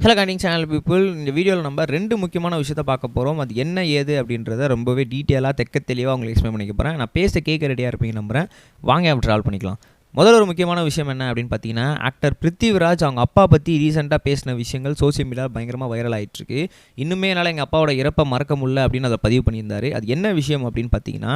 Hello கண்டிங் channel people இந்த வீடியோவில் நம்ம ரெண்டு முக்கியமான விஷயத்த பார்க்க போகிறோம் அது என்ன ஏது அப்படின்றத ரொம்பவே டீட்டெயிலாக தெக்க தெளிவாக உங்களுக்கு எக்ஸ்பிளைன் பண்ணிக்க போகிறேன் நான் பேச கேட்க ரெடியாக இருப்பீங்க நம்புகிறேன் வாங்க அப்படி ட்ராவல் பண்ணிக்கலாம். முதல்ல ஒரு முக்கியமான விஷயம் என்ன அப்படின்னு பார்த்தீங்கன்னா ஆக்டர் பிருத்திவிராஜ் அவங்க அப்பா பற்றி ரீசெண்டாக பேசின விஷயங்கள் சோசியல் மீடியாவில் பயங்கரமாக வைரல் ஆகிட்டுருக்கு இன்னுமே என்னால் எங்கள் அப்பாவோட இறப்பை மறக்க முடியல அப்படின்னு அதை பதிவு பண்ணியிருந்தார். அது என்ன விஷயம் அப்படின்னு பார்த்தீங்கன்னா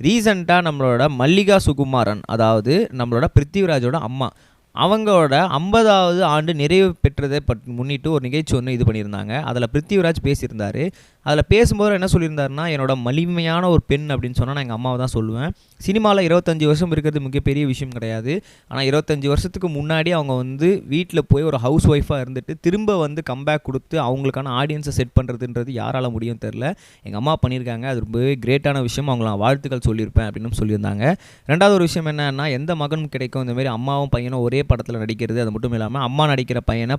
ரீசெண்டாக நம்மளோட மல்லிகா சுகுமாரன் அதாவது நம்மளோட பிருத்திவிராஜோட அம்மா அவங்களோட ஐம்பதாவது ஆண்டு நிறைவு பெற்றதை பட் முன்னிட்டு ஒரு நிகழ்ச்சி ஒன்று இது பண்ணியிருந்தாங்க. அதில் பிருத்திவிராஜ் பேசியிருந்தார். அதில் பேசும்போது என்ன சொல்லியிருந்தாருன்னா என்னோட மலிமையான ஒரு பெண் அப்படின்னு சொன்னால் நான் எங்கள் அம்மாவை தான் சொல்லுவேன். சினிமாவில் இருபத்தஞ்சி வருஷம் இருக்கிறது மிகப்பெரிய விஷயம் கிடையாது. ஆனால் இருபத்தஞ்சி வருஷத்துக்கு முன்னாடி அவங்க வந்து வீட்டில் போய் ஒரு ஹவுஸ் ஒய்ஃபாக இருந்துட்டு திரும்ப வந்து கம்பேக் கொடுத்து அவங்களுக்கான ஆடியன்ஸை செட் பண்ணுறதுன்றது யாரால முடியும் தெரில எங்கள் அம்மா பண்ணியிருக்காங்க. அது ரொம்பவே கிரேட்டான விஷயம். அவங்கள நான் வாழ்த்துக்கள் சொல்லியிருப்பேன் அப்படின்னு சொல்லியிருந்தாங்க. ரெண்டாவது ஒரு விஷயம் என்னன்னா எந்த மகனும் கிடைக்கும். இந்த மாதிரி அம்மாவும் பையனும் ஒரே படத்தில் நடிக்கிறது அது மட்டும் இல்லாமல் அம்மா நடிக்கிற பையனை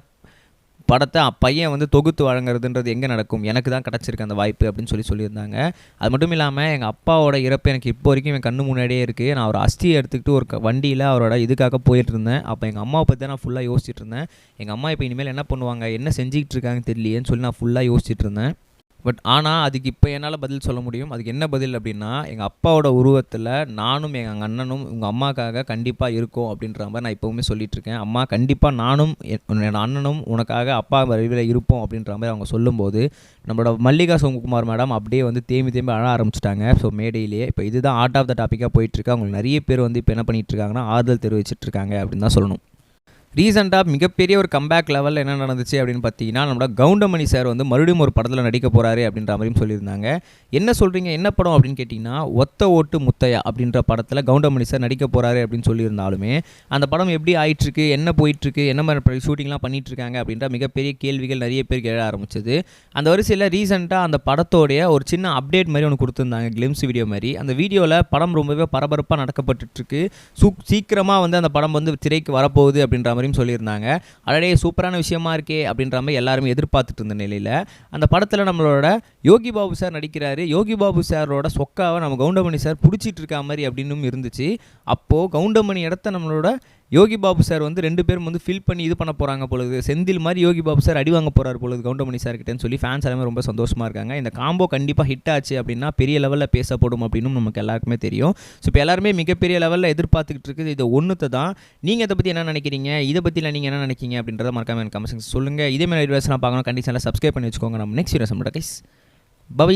படத்தை பையன் வந்து தொகுத்து வழங்குறதுன்றது எங்கே நடக்கும்? எனக்கு தான் கிடச்சிருக்கு அந்த வாய்ப்பு அப்படின்னு சொல்லி சொல்லியிருந்தாங்க. அது மட்டும் இல்லாமல் எங்கள் அப்பாவோட இறப்பு எனக்கு இப்போ வரைக்கும் என் கண்ணு முன்னாடியே இருக்குது நான் ஒரு அஸ்தியை எடுத்துக்கிட்டு ஒரு க- வண்டியில் அவரோட இதுக்காக போயிட்டு இருந்தேன் அப்போ எங்கள் அம்மாவை பற்றி தான் நான் ஃபுல்லாக யோசிச்சுட்டு இருந்தேன் எங்கள் அம்மா இப்போ இனிமேல் என்ன பண்ணுவாங்க? என்ன செஞ்சுக்கிட்டு இருக்காங்கன்னு தெரியலையேன்னு சொல்லி நான் ஃபுல்லாக யோசிச்சுட்டு இருந்தேன் பட் ஆனால் அதுக்கு இப்போ என்னால் பதில் சொல்ல முடியும். அதுக்கு என்ன பதில் அப்படின்னா எங்கள் அப்பாவோட உருவத்தில் நானும் எங்கள் அண்ணனும் உங்கள் அம்மாக்காக கண்டிப்பாக இருக்கோம் அப்படின்ற மாதிரி நான் இப்போவுமே சொல்லிகிட்ருக்கேன் இருக்கேன். அம்மா கண்டிப்பாக நானும் என் என்னோட அண்ணனும் உனக்காக அப்பா வரைவில் இருப்போம் அப்படின்ற மாதிரி அவங்க சொல்லும்போது நம்மளோட மல்லிகா சோமகுமார் மேடம் அப்படியே வந்து தேம்பி தேம்பி அழ ஆரம்பிச்சிட்டாங்க. ஸோ மேடையிலேயே இப்போ இதுதான் ஆர்ட் ஆஃப் த டாப்பிக்காக போயிட்டுருக்கு அவங்களுக்கு நிறைய பேர் வந்து இப்போ என்ன பண்ணிகிட்ருக்காங்கன்னா ஆறுதல் தெரிவிச்சிட்ருக்காங்க அப்படின்னு தான் சொல்லணும். ரீசெண்டாக மிகப்பெரிய ஒரு கம்பேக் லெவலில் என்ன நடந்துச்சு அப்படின்னு பார்த்தீங்கன்னா நம்மளோட கவுண்டமணி சார் வந்து மறுபடியும் ஒரு படத்தில் நடிக்க போகிறாரு அப்படின்ற மாதிரியும் சொல்லியிருந்தாங்க. என்ன சொல்கிறீங்க என்ன படம் அப்படின்னு கேட்டிங்கன்னா ஒத்த ஓட்டு முத்தையா அப்படின்ற படத்தில் கவுண்டமணி சார் நடிக்க போகிறாரு அப்படின்னு சொல்லியிருந்தாலுமே அந்த படம் எப்படி ஆயிட்டுருக்கு? என்ன போயிட்டுருக்கு? என்ன மாதிரி ஷூட்டிங்லாம் பண்ணிகிட்ருக்காங்க இருக்காங்க அப்படின்ற மிகப்பெரிய கேள்விகள் நிறைய பேருக்கு எழ ஆரம்பிச்சது. அந்த வரிசையில் ரீசெண்டாக அந்த படத்தோடைய ஒரு சின்ன அப்டேட் மாதிரி ஒன்று கொடுத்துருந்தாங்க கிளிம்ஸ் வீடியோ மாதிரி. அந்த வீடியோவில் படம் ரொம்பவே பரபரப்பாக நடக்கப்பட்டுருக்கு சூ சீக்கிரமாக வந்து அந்த படம் வந்து திரைக்கு வரப்போகுது அப்படின்ற மாதிரி முறையும் சொல்லியிருந்தாங்க. அடடே சூப்பரான விஷயமா இருக்கே அப்படின்ற மாதிரி எல்லாருமே எதிர்பார்த்துட்டு இருந்த நிலையில் அந்த படத்தில் நம்மளோட யோகி பாபு சார் நடிக்கிறாரு. யோகி பாபு சாரோட சொக்காவை நம்ம கவுண்டமணி சார் பிடிச்சிட்டு இருக்க மாதிரி அப்படின்னும் இருந்துச்சு. அப்போது கவுண்டமணி இடத்த நம்மளோட யோகி பாபு சார் வந்து ரெண்டு பேரும் வந்து ஃபில் பண்ணி இது பண்ண போகிறாங்க பொழுது செந்தில் மாதிரி யோகி பாபு சார் அடி வாங்க போகிறார் பொழுது கவுண்டமணி சார் கிட்டேன்னு சொல்லி ஃபேன்ஸ் எல்லாமே ரொம்ப சந்தோஷமாக இருக்காங்க. இந்த காம்போ கண்டிப்பாக ஹிட் ஆச்சு அப்படின்னா பெரிய லெவலில் பேசப்படும் அப்படின்னு நமக்கு எல்லாருக்குமே தெரியும். ஸோ இப்போ எல்லாருமே மிகப்பெரிய லெவலில் எதிர்பார்த்துக்கிட்டு இருக்குது. இது ஒன்றுத்தை தான். நீங்கள் இதை பற்றி என்ன நினைக்கிறீங்க? இதை பற்றியில் நீங்கள் என்ன நினைக்கிறீங்க அப்படின்றத மறக்காம எனக்கு கமெண்ட்ஸ் சொல்லுங்கள் இதே மாதிரி பார்க்கணும். கண்டிஷனில் சப்ஸ்கிரைப் பண்ணி வச்சுக்கோங்க. நம்ம நெக்ஸ்ட் வீடியோ நம்மளோட கைஸ் பை